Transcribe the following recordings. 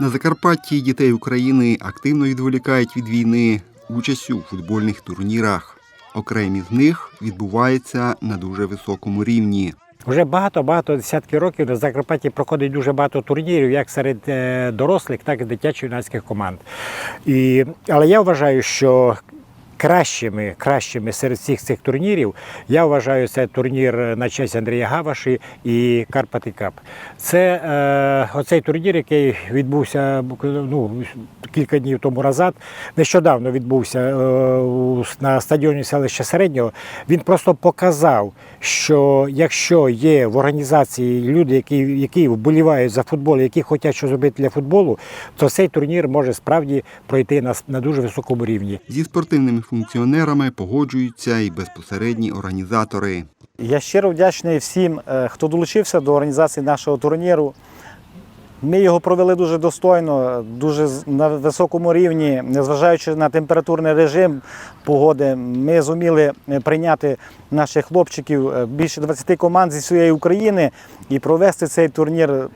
На Закарпатті дітей України активно відволікають від війни участю у футбольних турнірах. Окремі з них відбуваються на дуже високому рівні. Вже багато-багато десятків років на Закарпатті проходить дуже багато турнірів, як серед е, дорослих, так і дитячо-юнацьких команд. І, але я вважаю, що кращими, кращими серед всіх цих турнірів я вважаю це турнір на честь Андрія Гаваші і Карпати Кап. Це е, оцей турнір, який відбувся ну, кілька днів тому назад, нещодавно відбувся е, на стадіоні селища Середнього. Він просто показав, що якщо є в організації люди, які, які вболівають за футбол, які хочуть щось зробити для футболу, то цей турнір може справді пройти на, на дуже високому рівні. Зі спортивними функціонерами погоджуються і безпосередні організатори. Я щиро вдячний всім, е, хто долучився до організації нашого турніру. Ми його провели дуже достойно, дуже на високому рівні, незважаючи на температурний режим погоди. Ми зуміли е, прийняти наших хлопчиків е, більше 20 команд зі всієї України і провести цей турнір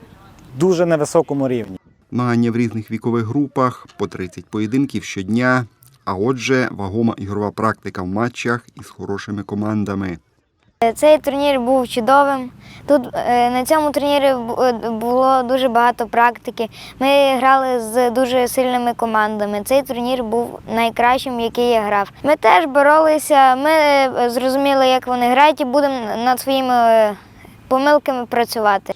дуже на високому рівні. Змагання в різних вікових групах по 30 поєдинків щодня. А отже, вагома ігрова практика в матчах із хорошими командами. Цей турнір був чудовим. Тут е, на цьому турнірі е, було дуже багато практики. Ми грали з дуже сильними командами. Цей турнір був найкращим, який я грав. Ми теж боролися. Ми е, зрозуміли, як вони грають, і будемо над своїми е, помилками працювати.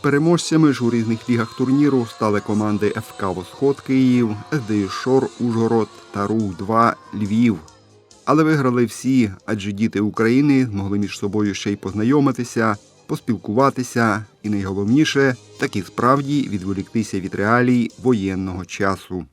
Переможцями ж у різних лігах турніру стали команди ФК Восход Київ, СДЮ Шор Ужгород та Рух 2 Львів. Але виграли всі, адже діти України змогли між собою ще й познайомитися, поспілкуватися і найголовніше таки справді відволіктися від реалій воєнного часу.